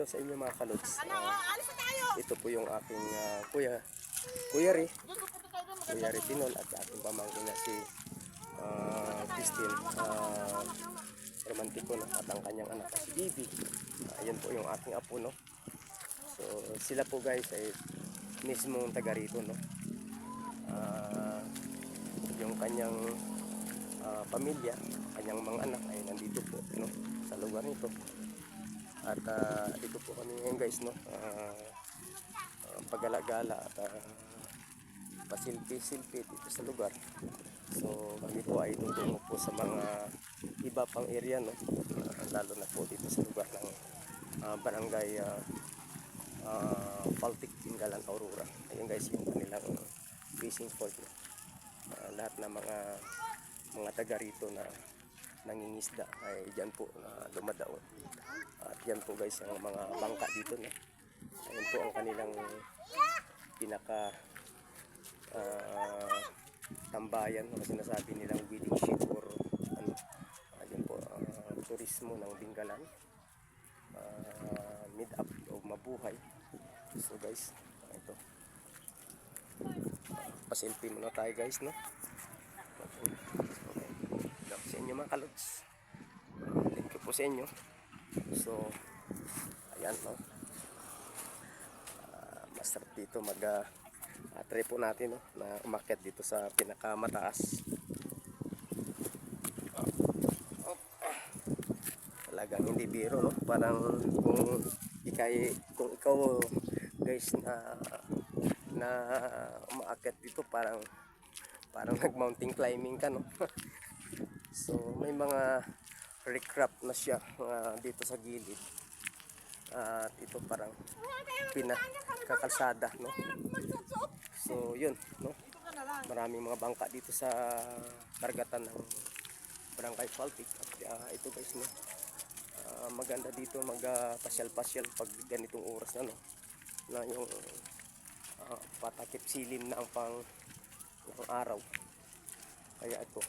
hello sa inyo mga kalods. Tayo. Ito po yung aking ah, kuya, Kuya Ri. Kuya Ri Pinol at aking pamangkin na si ah, Christine uh, Romantiko no? at ang kanyang anak na si Bibi. Ah, Ayan po yung aking apo no. So sila po guys ay mismong taga rito no. Ah, yung kanyang ah, pamilya, kanyang mga anak ay nandito po no sa lugar nito. At ah, dito po kami ngayon guys no. Ah, ah, pagala-gala at ah, pasilpi-silpi dito sa lugar. So kami po ay tutungo po sa mga iba pang area no. Ah, lalo na po dito sa lugar ng ah, barangay ah, uh, Baltic Tingalan Aurora. Ayun guys yung kanilang fishing port. No? Ah, lahat ng mga mga taga rito na nangingisda ay diyan po na dumadaon. At yan po guys ang mga bangka dito no. Ayun po ang kanilang pinaka ah, tambayan o sinasabi nilang wedding ship or ano. Ayun po ah, turismo ng Bingalan. Ah, meet up o mabuhay. So guys, ito. Pasilpi muna tayo guys, no? Inyo mga kalods. Thank you po sa inyo. So, ayan no. Ah, masarap dito mag uh, try po natin no, na umakyat dito sa pinakamataas. Oh, ah. Talagang hindi biro no. Parang kung ikay kung ikaw guys na na umaakyat dito parang parang nag mountain climbing ka no. so may mga recrap na siya ah, dito sa gilid. At ito parang pinakakalsada no. So yun no. Maraming mga bangka dito sa karagatan ng Barangay Faltic. At ah, ito guys no. ah, maganda dito magpasyal-pasyal pag ganitong oras na no. Na yung ah, patakip silim na ang pang ang araw. Kaya ito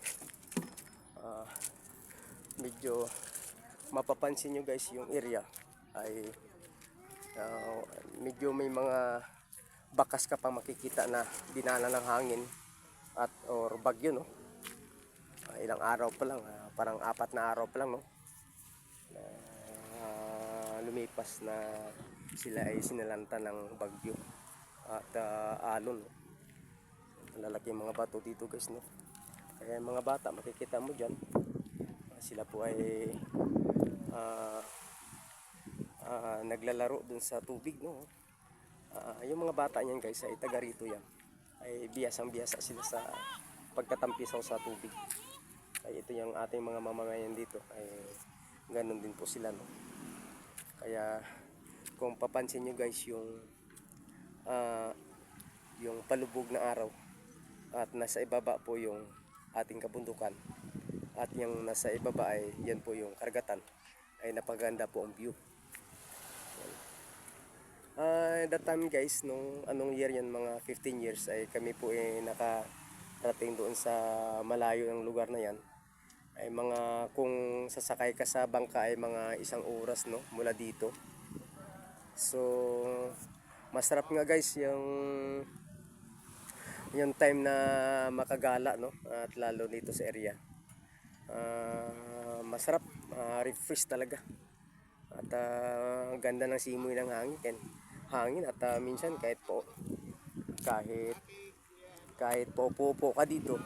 ah, medyo mapapansin nyo guys yung area. Ay ah, medyo may mga bakas ka pang makikita na dinala ng hangin at or bagyo no? Ah, ilang araw pa lang ah, parang apat na araw pa lang no? Ah, lumipas na sila ay sinalanta ng bagyo at ah, alon. No? lalaki mga bato dito guys no kaya mga bata makikita mo dyan. Sila po ay ah, ah, naglalaro dun sa tubig no? Ah, yung mga bata niyan guys ay taga rito yan. Ay biyasang biyasa sila sa pagkatampisaw sa tubig. Ay ito yung ating mga mamamayan dito. Ay ganun din po sila no? Kaya kung papansin nyo guys yung ah, yung palubog na araw at nasa ibaba po yung ating kabundukan at yung nasa ibaba ay yan po yung karagatan ay napaganda po ang view Ah, that time guys, nung anong year yan, mga 15 years, ay kami po eh nakarating doon sa malayo ng lugar na yan. Ay mga, kung sasakay ka sa bangka ay mga isang oras no, mula dito. So, masarap nga guys yung yung time na makagala no at lalo dito sa area. Ah, masarap, ah, refresh talaga. At ang ganda ng simoy ng hangin. Hangin at ah, minsan kahit po kahit kahit po-po ka dito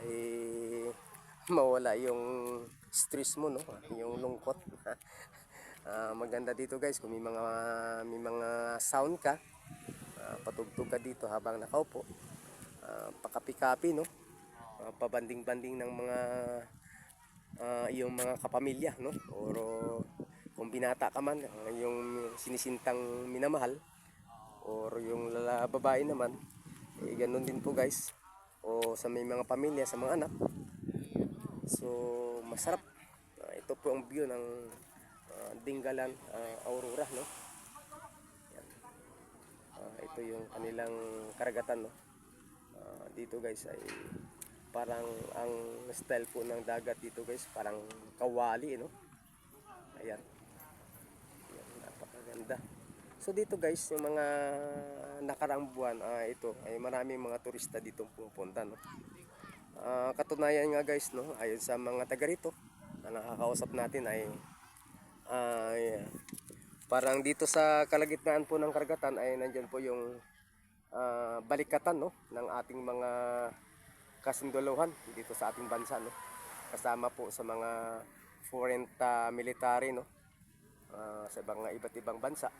ay mawala yung stress mo no, yung lungkot. Ah, maganda dito guys kung may mga may mga sound ka. ah, patugtog ka dito habang nakaupo. Ah, pakapi-kapi no. Ah, pabanding-banding ng mga ah, yung mga kapamilya no? Or kung binata ka man yung sinisintang minamahal or yung lala babae naman eh ganun din po guys. O sa may mga pamilya sa mga anak. So masarap. Ah, ito po ang view ng ah, Dingalan ah, Aurora no. Ah, ito yung kanilang karagatan no dito guys ay parang ang style po ng dagat dito guys parang kawali no ayan, ayan napakaganda Ganda. So dito guys, yung mga nakarang buwan, ah, ito ay maraming mga turista dito pupunta. No? Ah, katunayan nga guys, no, ayon sa mga taga rito na nakakausap natin ay ay parang dito sa kalagitnaan po ng karagatan ay nandyan po yung ah, balikatan no, ng ating mga kasunduluhan dito sa ating bansa. No? Kasama po sa mga foreign ah, military no, ah, sa mga iba't ibang bansa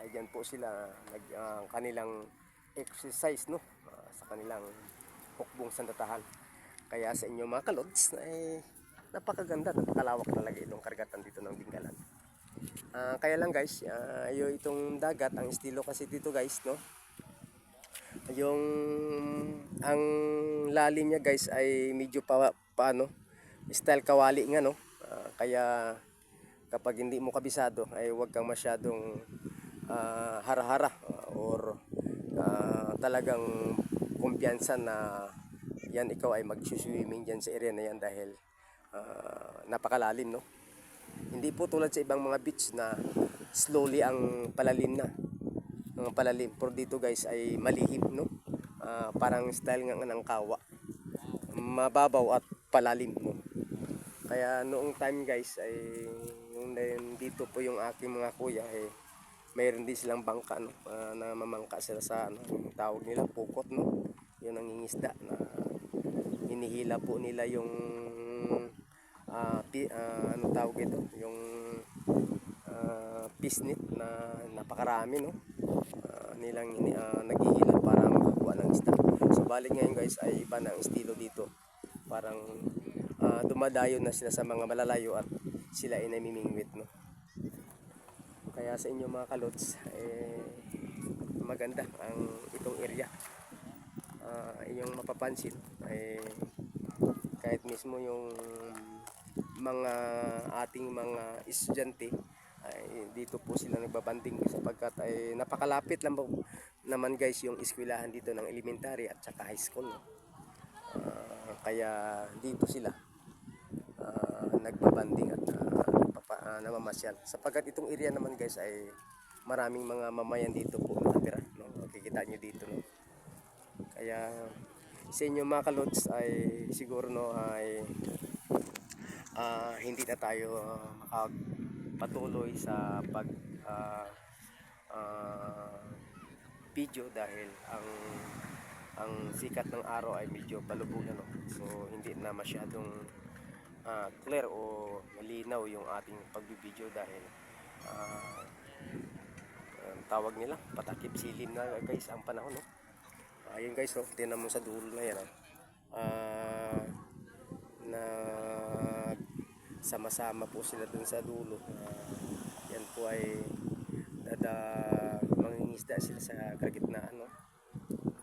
ay dyan po sila nag ang kanilang exercise no ah, sa kanilang hukbong sandatahan kaya sa inyo mga kalods ay napakaganda napakalawak talaga itong karagatan dito ng Bingalan Ah, kaya lang guys ah, yung itong dagat ang estilo kasi dito guys no yung ang lalim niya guys ay medyo pa paano? Style kawali nga no? Ah, kaya kapag hindi mo kabisado ay huwag kang masyadong ah, hara-hara ah, or ah, talagang kumpiyansa na yan ikaw ay mag-swimming dyan sa area na yan dahil ah, napakalalim no? Hindi po tulad sa ibang mga beach na slowly ang palalim na ang palalim. Pero dito guys ay malihim no? Ah, parang style nga ng kawa. Mababaw at palalim no? Kaya noong time guys ay yung dito po yung aking mga kuya eh mayroon din silang bangka no? Ah, na mamangka sila sa ano tawag nila pukot no? Yun ang ingisda na hinihila po nila yung ah, pi, ah, ano tawag ito? Yung ah, pisnit na napakarami no Ah, nilang ini, ah, naghihila para makakuha ng isda. So balik ngayon guys ay iba na ang estilo dito. Parang ah, dumadayo na sila sa mga malalayo at sila ay namimingwit no? Kaya sa inyo mga kalots eh, maganda ang itong area. Ah, yung mapapansin ay kahit mismo yung mga ating mga estudyante dito po sila nagbabanding sapagkat ay napakalapit lang naman guys yung eskwelahan dito ng elementary at saka high school no? Ah, kaya dito sila ah, nagbabanding at ah, nagpapa, ah, namamasyal sapagkat itong area naman guys ay maraming mga mamayan dito po nakatira no? makikita nyo dito no? kaya sa inyo mga kalots ay siguro no ay ah, hindi na tayo makapatuloy sa pag ah, ah, video dahil ang ang sikat ng araw ay medyo palubog na no? so hindi na masyadong ah, clear o malinaw yung ating pagbibideo dahil ah, ang tawag nila patakip silim na guys ang panahon no ayun guys oh tinan mo sa dulo na yan oh. ah na sama-sama po sila dun sa dulo. Ah, yan po ay dada mangingisda sila sa kagitnaan no?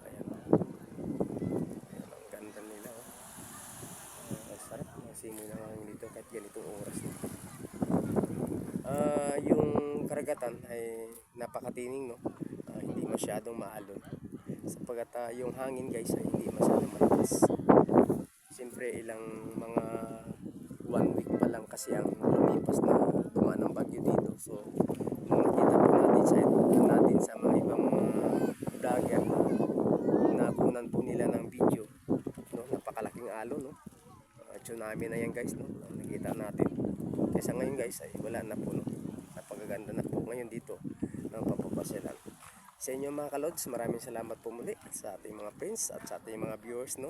Ayan. Ayan ang ganda nila oh. Ah, ang sarap masimoy na hangin dito kahit ganitong oras no? Ah, yung karagatan ay napakatining no? Ah, hindi masyadong maalon. Sapagat ah, yung hangin guys ay hindi masyadong malakas siyempre ilang mga lang kasi ang lumipas na dumaan ng bagyo dito. So nung nakita po natin sa natin sa mga ibang vlogger na nakunan po nila ng video no napakalaking alon no? Ah, tsunami na yan guys no? Ah, nakita natin. Kaysa ngayon guys ay wala na po no? Napakaganda na po ngayon dito ng papapasyalan sa inyo mga kalods, maraming salamat po muli sa ating mga friends at sa ating mga viewers no.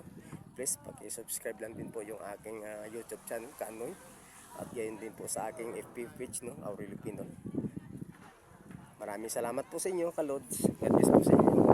Please paki-subscribe lang din po yung aking ah, YouTube channel Kanoy at gayon din po sa aking FB page no, Aurelio Pinol. Maraming salamat po sa inyo kalods. God bless po sa inyo.